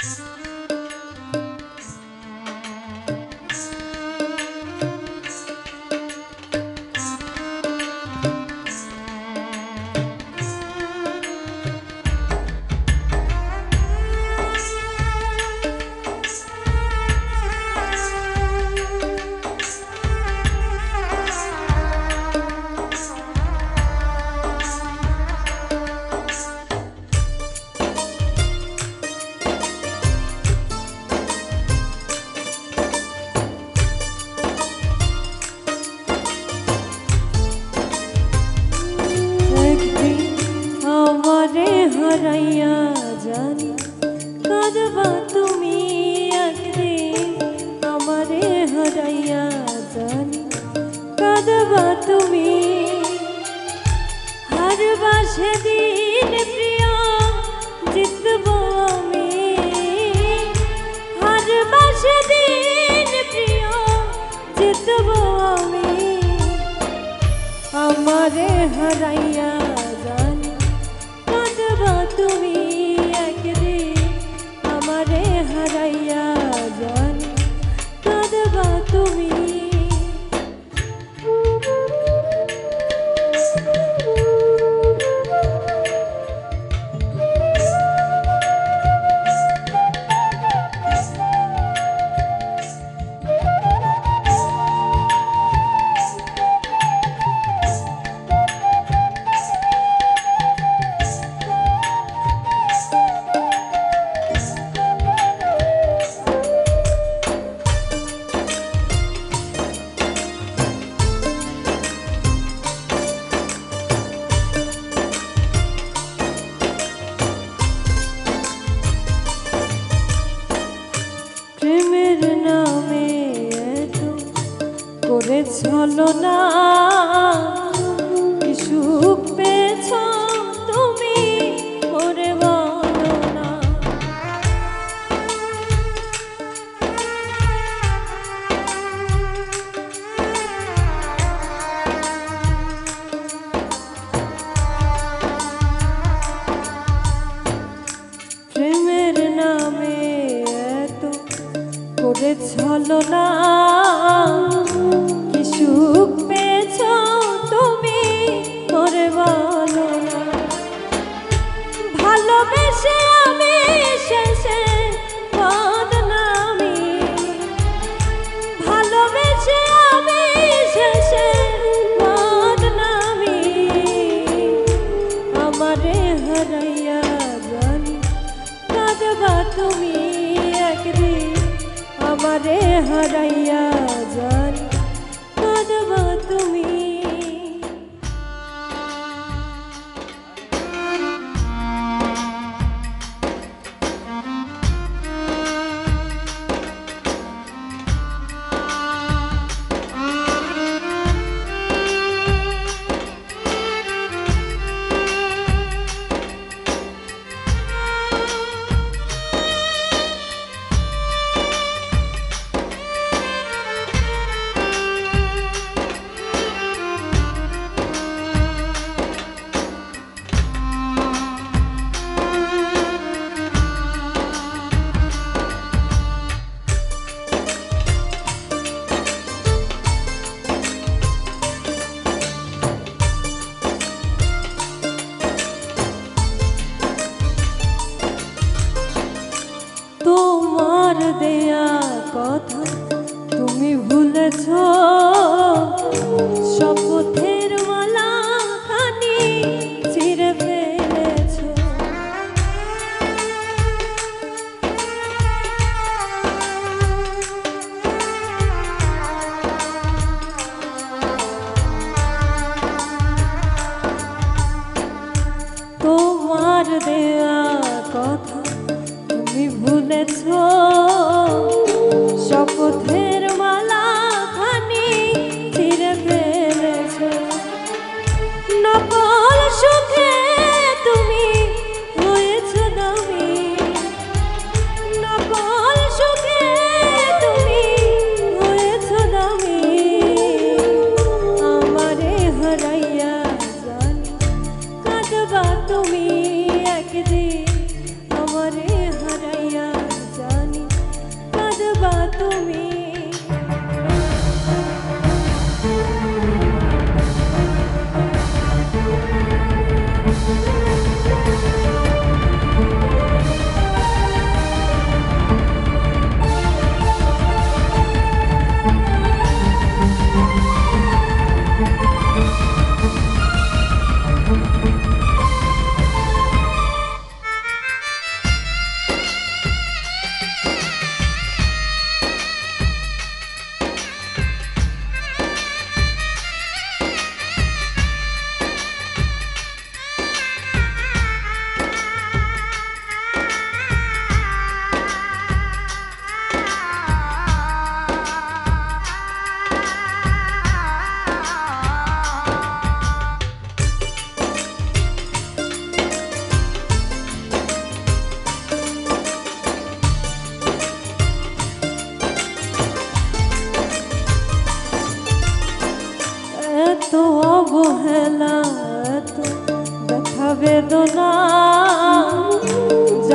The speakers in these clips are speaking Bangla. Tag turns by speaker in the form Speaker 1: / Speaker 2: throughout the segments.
Speaker 1: একদিন জানি, কাঁদবা তুমি একদিন, আমারে হারাইয়া জানি, কাঁদবা তুমি। হারবা সেদিন প্রিয়, জিতব আমি। হারবা সেদিন প্রিয়, জিতব আমি। আমারে হারাইয়া করে ছলো না সুখ পেয়েছ তুমি ওরে বলো না। প্রেমের নামে এত করে ছলো ভালোবেসে শেষে ভালোবেসে আমি শেষে বদনামি। আমারে হারাইয়া জানি কাঁদবা তুমি কথা তুমি ভুলেছ।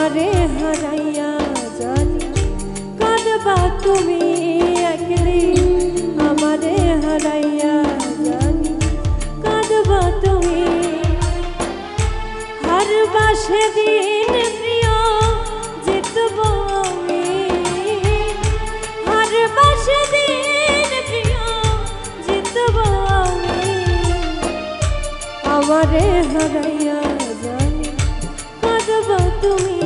Speaker 1: আমারে হারাইয়া জানি। কাঁদবা তুমি একদিন আমারে হারাইয়া জানি। কাঁদবা তুমি। হারবা সেদিন প্রিয়, জিতব আমি। হারবা সেদিন প্রিয়, জিতব আমি। আমারে হারাইয়া জানি। কাঁদবা তুমি।